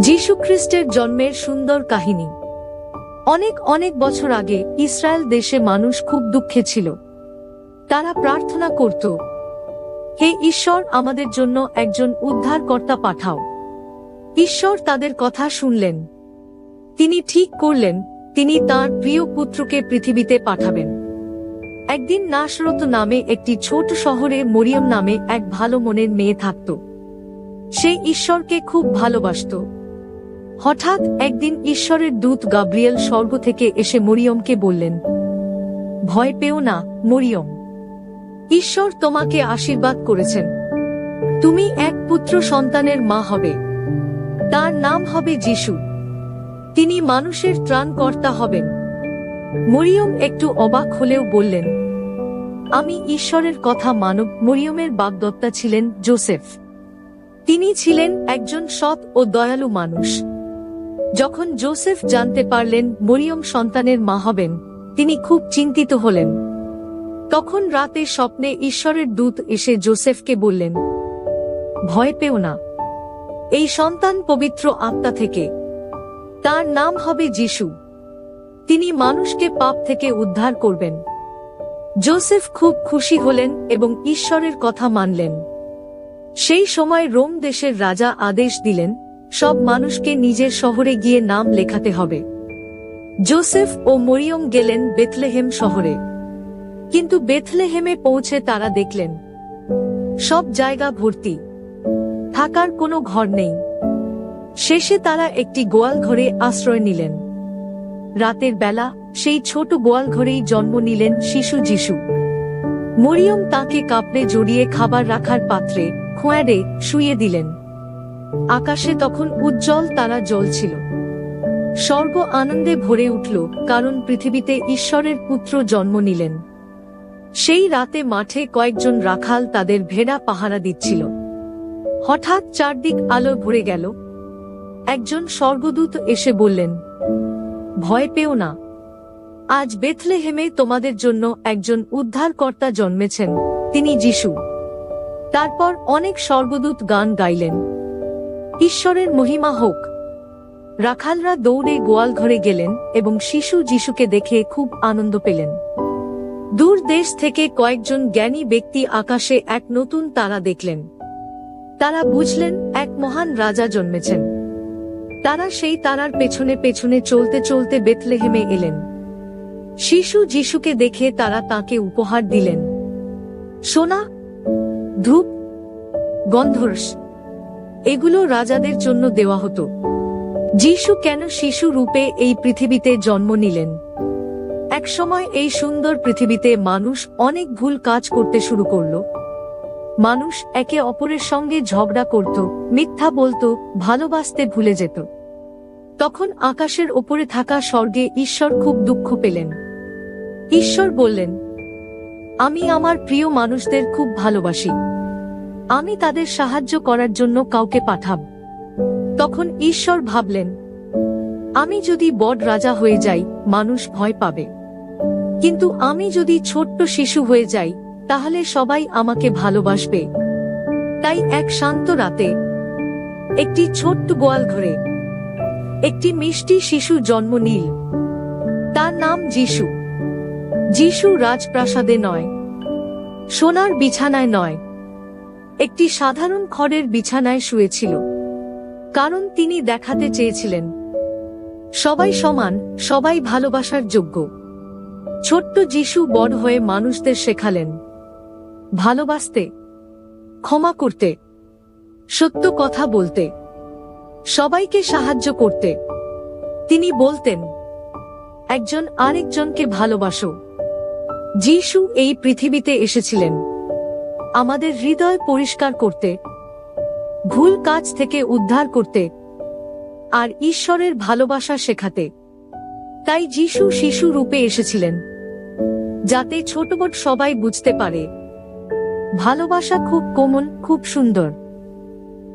যীশুখ্রিস্টের জন্মের সুন্দর কাহিনী। অনেক অনেক বছর আগে ইসরায়েল দেশে মানুষ খুব দুঃখে ছিল। তারা প্রার্থনা করত, হে ঈশ্বর, আমাদের জন্য একজন উদ্ধারকর্তা পাঠাও। ঈশ্বর তাদের কথা শুনলেন। তিনি ঠিক করলেন, তিনি তার প্রিয় পুত্রকে পৃথিবীতে পাঠাবেন। একদিন নাশরত নামে একটি ছোট শহরে মরিয়ম নামে এক ভালো মনের মেয়ে থাকত। সে ঈশ্বরকে খুব ভালোবাসত। হঠাৎ একদিন ঈশ্বরের দূত গাব্রিয়েল স্বর্গ থেকে এসে মরিয়মকে বললেন, ভয় পেও না, মরিয়ম। ঈশ্বর তোমাকে আশীর্বাদ করেছেন। তুমি এক পুত্র সন্তানের মা হবে। তার নাম হবে যিশু। তিনি মানুষের ত্রাণকর্তা হবেন। মরিয়ম একটু অবাক হলেও বললেন, আমি ঈশ্বরের কথা মানব। মরিয়মের বাগদত্তা ছিলেন জোসেফ। তিনি ছিলেন একজন সৎ ও দয়ালু মানুষ। যখন জোসেফ জানতে পারলেন মরিয়ম সন্তানের মা হবেন, তিনি খুব চিন্তিত হলেন। তখন রাতে স্বপ্নে ঈশ্বরের দূত এসে জোসেফকে বললেন, ভয় পেও না। এই সন্তান পবিত্র আত্মা থেকে। তার নাম হবে যিশু। তিনি মানুষকে পাপ থেকে উদ্ধার করবেন। জোসেফ খুব খুশি হলেন এবং ঈশ্বরের কথা মানলেন। সেই সময় রোম দেশের রাজা আদেশ দিলেন সব মানুষকে নিজের শহরে গিয়ে নাম লেখাতে হবে। জোসেফ ও মরিয়ম গেলেন বেথলেহেম শহরে। কিন্তু বেথলেহেমে পৌঁছে তারা দেখলেন, সব জায়গা ভর্তি, থাকার কোনো ঘর নেই। শেষে তারা একটি গোয়াল ঘরে আশ্রয় নিলেন। রাতের বেলা সেই ছোট গোয়াল ঘরেই জন্ম নিলেন শিশু যিশু। মরিয়ম তাকে কাপড়ে জড়িয়ে খাবার রাখার পাত্রে খোঁয়াড়ে শুয়ে দিলেন। আকাশে তখন উজ্জ্বল তারা জ্বলছিল। স্বর্গ আনন্দে ভরে উঠল, কারণ পৃথিবীতে ঈশ্বরের পুত্র জন্ম নিলেন। সেই রাতে মাঠে কয়েকজন রাখাল তাদের ভেড়া পাহারা দিচ্ছিল। হঠাৎ চারদিক আলো ভরে গেল। একজন স্বর্গদূত এসে বললেন, ভয় পেও না। আজ বেথলেহেমে তোমাদের জন্য একজন উদ্ধারকর্তা জন্মেছেন। তিনি যিশু। তারপর অনেক স্বর্গদূত গান গাইলেন। ঈশ্বরের মহিমা হোক। রাখালরা দৌড়ে গোয়াল ঘরে গেলেন এবং শিশু যিশুকে দেখে খুব আনন্দ পেলেন। দূর দেশ থেকে কয়েকজন জ্ঞানী ব্যক্তি আকাশে এক নতুন তারা দেখলেন। তারা বুঝলেন, এক মহান রাজা জন্মেছেন। তারা সেই তারার পেছনে পেছনে চলতে চলতে বেতলেহেমে এলেন। শিশু যিশুকে দেখে তারা তাকে উপহার দিলেন। সোনা, ধূপ, গন্ধর্ষ এগুলো রাজাদের জন্য দেওয়া হতো। যিশু কেন শিশু রূপে এই পৃথিবীতে জন্ম নিলেন? একসময় এই সুন্দর পৃথিবীতে মানুষ অনেক ভুল কাজ করতে শুরু করল। মানুষ একে অপরের সঙ্গে ঝগড়া করত, মিথ্যা বলতো, ভালোবাসতে ভুলে যেত। তখন আকাশের ওপরে থাকা স্বর্গে ঈশ্বর খুব দুঃখ পেলেন। ঈশ্বর বললেন, আমি আমার প্রিয় মানুষদের খুব ভালোবাসি। আমি তাদের সাহায্য করার জন্য কাউকে পাঠাব। তখন ঈশ্বর ভাবলেন, আমি যদি বড রাজা হয়ে যাই, মানুষ ভয় পাবে। কিন্তু আমি যদি ছোট্ট শিশু হয়ে যাই, তাহলে সবাই আমাকে ভালোবাসবে। তাই এক শান্ত রাতে, একটি ছোট্ট গোয়াল ঘরে, একটি মিষ্টি শিশু জন্ম নিল। তার নাম যিশু। যিশু রাজপ্রাসাদে নয়, সোনার বিছানায় নয়। একটি সাধারণ খড়ের বিছানায় শুয়েছিল। কারণ তিনি দেখাতে চেয়েছিলেন। সবাই সমান, সবাই ভালোবাসার যোগ্য। ছোট্ট যিশু বড় হয়ে মানুষদের শেখালেন, ভালোবাসতে, ক্ষমা করতে, সত্য কথা বলতে, সবাইকে সাহায্য করতে। তিনি বলতেন, একজন আরেকজনকে ভালোবাসো। যিশু এই পৃথিবীতে এসেছিলেন। আমাদের হৃদয় পরিষ্কার করতে, ভুল কাজ থেকে উদ্ধার করতে, আর ঈশ্বরের ভালোবাসা শেখাতে। তাই যিশু শিশু রূপে এসেছিলেন, যাতে ছোট সবাই বুঝতে পারে। ভালোবাসা খুব কোমল, খুব সুন্দর।